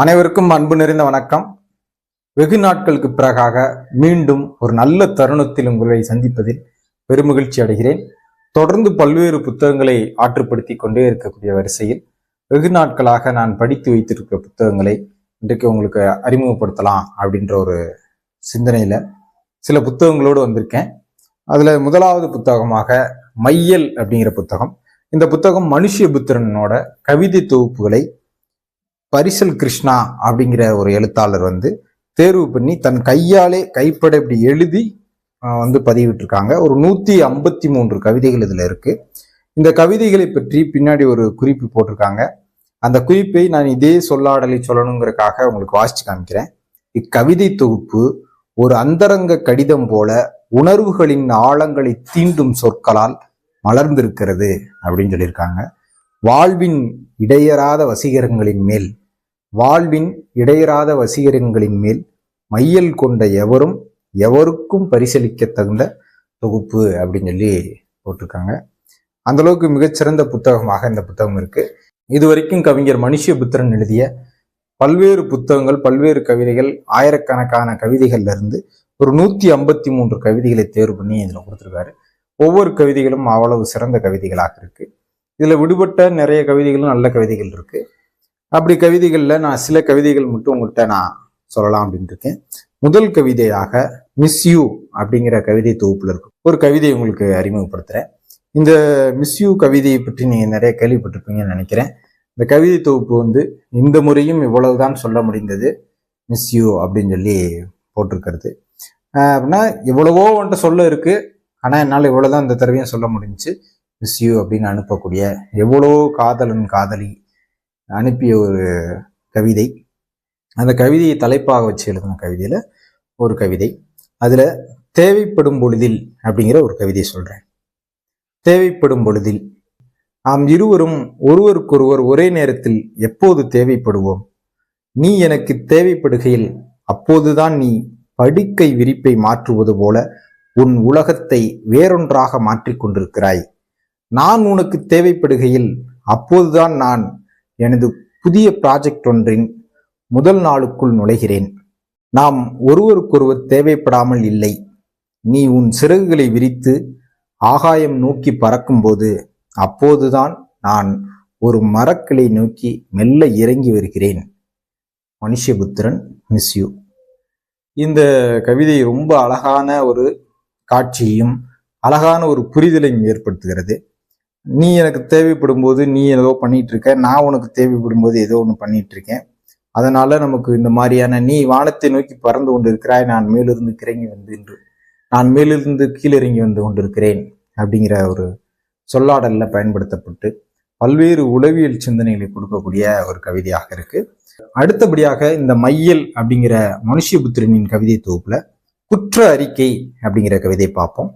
அனைவருக்கும் அன்பு நிறைந்த வணக்கம். வெகு நாட்களுக்கு பிறகாக மீண்டும் ஒரு நல்ல தருணத்தில் உங்களை சந்திப்பதில் பெருமகிழ்ச்சி அடைகிறேன். தொடர்ந்து பல்வேறு புத்தகங்களை ஆற்றுப்படுத்தி கொண்டே இருக்கக்கூடிய வரிசையில் வெகு நாட்களாக நான் படித்து வைத்திருக்க புத்தகங்களை இன்றைக்கு உங்களுக்கு அறிமுகப்படுத்தலாம் அப்படின்ற ஒரு சிந்தனையில சில புத்தகங்களோடு வந்திருக்கேன். அதுல முதலாவது புத்தகமாக மையல் அப்படிங்கிற புத்தகம். இந்த புத்தகம் மனுஷபுத்திரனோட கவிதை தொகுப்புகளை பரிசல் கிருஷ்ணா அப்படிங்கிற ஒரு எழுத்தாளர் வந்து தேர்வு பண்ணி தன் கையாலே கைப்பட இப்படி எழுதி வந்து பதிவிட்டிருக்காங்க. ஒரு நூற்றி ஐம்பத்தி மூன்று கவிதைகள் இதில் இருக்குது இந்த கவிதைகளை பற்றி பின்னாடி ஒரு குறிப்பு போட்டிருக்காங்க. அந்த குறிப்பை நான் இதே சொல்லாடலை சொல்லணுங்கிறதுக்காக உங்களுக்கு வாசிச்சு காமிக்கிறேன். இக்கவிதை தொகுப்பு ஒரு அந்தரங்க கடிதம் போல உணர்வுகளின் ஆழங்களை தீண்டும் சொற்களால் மலர்ந்திருக்கிறது அப்படின்னு சொல்லியிருக்காங்க. வாழ்வின் இடையறாத வசீகரங்களின் மேல் வாழ்வின் இடையறாத வசீகரங்களின் மேல் மையல் கொண்ட எவரும் எவருக்கும் பரிசளிக்க தகுந்த தொகுப்பு அப்படின்னு சொல்லி போட்டிருக்காங்க. அந்த அளவுக்கு மிகச்சிறந்த புத்தகமாக இந்த புத்தகம் இருக்கு. இதுவரைக்கும் கவிஞர் மனுஷபுத்திரன் எழுதிய பல்வேறு புத்தகங்கள் பல்வேறு கவிதைகள் ஆயிரக்கணக்கான கவிதைகள்ல இருந்து ஒரு நூத்தி ஐம்பத்தி மூன்று கவிதைகளை தேர்வு பண்ணி இதில் கொடுத்துருக்காரு. ஒவ்வொரு கவிதைகளும் அவ்வளவு சிறந்த கவிதைகளாக இருக்குது இதில் விடுபட்ட நிறைய கவிதைகளும் நல்ல கவிதைகள் இருக்குது அப்படி கவிதைகளில் நான் சில கவிதைகள் மட்டும் உங்கள்கிட்ட நான் சொல்லலாம் அப்படின்னு இருக்கேன். முதல் கவிதையாக மிஸ் யூ அப்படிங்கிற கவிதை தொகுப்பில் இருக்கும் ஒரு கவிதை உங்களுக்கு அறிமுகப்படுத்துகிறேன் இந்த மிஸ் யூ கவிதையை பற்றி நீங்கள் நிறைய கேள்விப்பட்டிருப்பீங்கன்னு நினைக்கிறேன். இந்த கவிதை தொகுப்பு வந்து இந்த முறையும் இவ்வளவுதான் சொல்ல முடிந்தது. மிஸ் யூ அப்படின்னு சொல்லி போட்டிருக்கிறது. அப்படின்னா எவ்வளவோ வந்துட்டு சொல்ல இருக்குது ஆனால் என்னால் இவ்வளோதான் இந்த தடவையும் சொல்ல முடிஞ்சுச்சு. மிஸ் யூ அப்படின்னு அனுப்பக்கூடிய எவ்வளோ காதலன் காதலி அனுப்பிய ஒரு கவிதை. அந்த கவிதையை தலைப்பாக வச்சு எழுதின கவிதையில் ஒரு கவிதை. அதில் தேவைப்படும் பொழுதில் அப்படிங்கிற ஒரு கவிதையை சொல்கிறேன் தேவைப்படும் பொழுதில் நாம் இருவரும் ஒருவருக்கொருவர் ஒரே நேரத்தில் எப்போது தேவைப்படுவோம்? நீ எனக்கு தேவைப்படுகையில் அப்போதுதான் நீ படுக்கை விரிப்பை மாற்றுவது போல உன் உலகத்தை வேறொன்றாக மாற்றிக்கொண்டிருக்கிறாய் நான் உனக்கு தேவைப்படுகையில் அப்போதுதான் நான் எனது புதிய ப்ராஜெக்ட் ஒன்றின் முதல் நாளுக்குள் நுழைகிறேன். நாம் ஒருவருக்கொருவர் தேவைப்படாமல் இல்லை. நீ உன் சிறகுகளை விரித்து ஆகாயம் நோக்கி பறக்கும்போது அப்போதுதான் நான் ஒரு மரக்கிளை நோக்கி மெல்ல இறங்கி வருகிறேன். மனுஷபுத்திரன் மிஸ் யூ இந்த கவிதை ரொம்ப அழகான ஒரு காட்சியையும் அழகான ஒரு புரிதலையும் ஏற்படுத்துகிறது. நீ எனக்கு தேவைப்படும் போது நீ ஏதோ பண்ணிட்டு இருக்க நான் உனக்கு தேவைப்படும் போது ஏதோ ஒன்று பண்ணிட்டு இருக்கேன் அதனால நமக்கு இந்த மாதிரியான நீ வானத்தை நோக்கி பறந்து கொண்டு இருக்கிறாய் நான் மேலிருந்து கிறங்கி வந்து என்று நான் மேலிருந்து கீழிறங்கி வந்து கொண்டிருக்கிறேன் அப்படிங்கிற ஒரு சொல்லாடல்ல பயன்படுத்தப்பட்டு பல்வேறு உளவியல் சிந்தனைகளை கொடுக்கக்கூடிய ஒரு கவிதையாக இருக்கு. அடுத்தபடியாக இந்த மையல் அப்படிங்கிற மனுஷபுத்திரனின் கவிதை தொகுப்புல குற்ற அறிக்கை அப்படிங்கிற கவிதை பார்ப்போம்.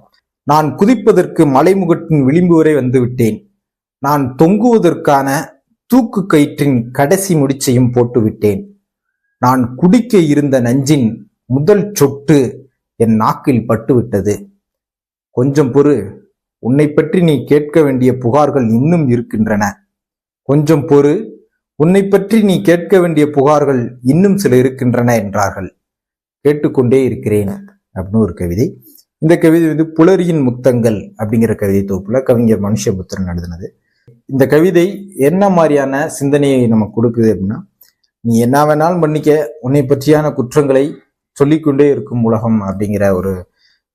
நான் குதிப்பதற்கு மலைமுகட்டின் விளிம்பு வரை வந்து விட்டேன். நான் தொங்குவதற்கான தூக்கு கயிற்றின் கடைசி முடிச்சையும் போட்டுவிட்டேன் நான் குடிக்க இருந்த நஞ்சின் முதல் சொட்டு என் நாக்கில் பட்டுவிட்டது கொஞ்சம் பொறு உன்னை பற்றி நீ கேட்க வேண்டிய புகார்கள் இன்னும் இருக்கின்றன. கொஞ்சம் பொறு உன்னை பற்றி நீ கேட்க வேண்டிய புகார்கள் இன்னும் சில இருக்கின்றன என்றார்கள். கேட்டுக்கொண்டே இருக்கிறேன் அப்படின்னு ஒரு கவிதை. இந்த கவிதை வந்து புலரியின் முத்தங்கள் அப்படிங்கிற கவிதை தொகுப்புல கவிஞர் மனுஷபுத்திரன் எழுதினது. இந்த கவிதை என்ன மாதிரியான சிந்தனையை நமக்கு கொடுக்குது அப்படின்னா நீ என்ன வேணாலும் பண்ணிக்க உன்னை பற்றியான குற்றங்களை சொல்லிக்கொண்டே இருக்கும் உலகம் அப்படிங்கிற ஒரு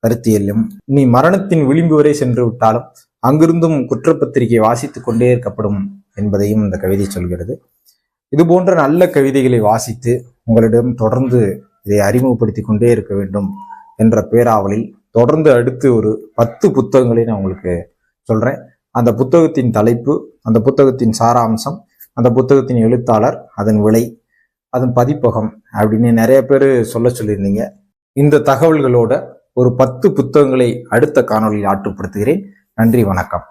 கருத்தியலும் நீ மரணத்தின் விளிம்பு வரை சென்று விட்டாலும் அங்கிருந்தும் குற்றப்பத்திரிகை வாசித்து கொண்டே இருக்கப்படும் என்பதையும் இந்த கவிதை சொல்கிறது. இது போன்ற நல்ல கவிதைகளை வாசித்து உங்களிடம் தொடர்ந்து இதை அறிமுகப்படுத்தி கொண்டே இருக்க வேண்டும் என்ற பேராவலில் தொடர்ந்து அடுத்து ஒரு பத்து புத்தகங்களை நான் உங்களுக்கு சொல்கிறேன் அந்த புத்தகத்தின் தலைப்பு அந்த புத்தகத்தின் சாராம்சம் அந்த புத்தகத்தின் எழுத்தாளர் அதன் விலை அதன் பதிப்பகம் அப்படின்னு நிறைய பேர் சொல்ல சொல்லியிருந்தீங்க. இந்த தகவல்களோட ஒரு பத்து புத்தகங்களை அடுத்த காணொலியில் ஆற்றுப்படுத்துகிறேன் நன்றி வணக்கம்.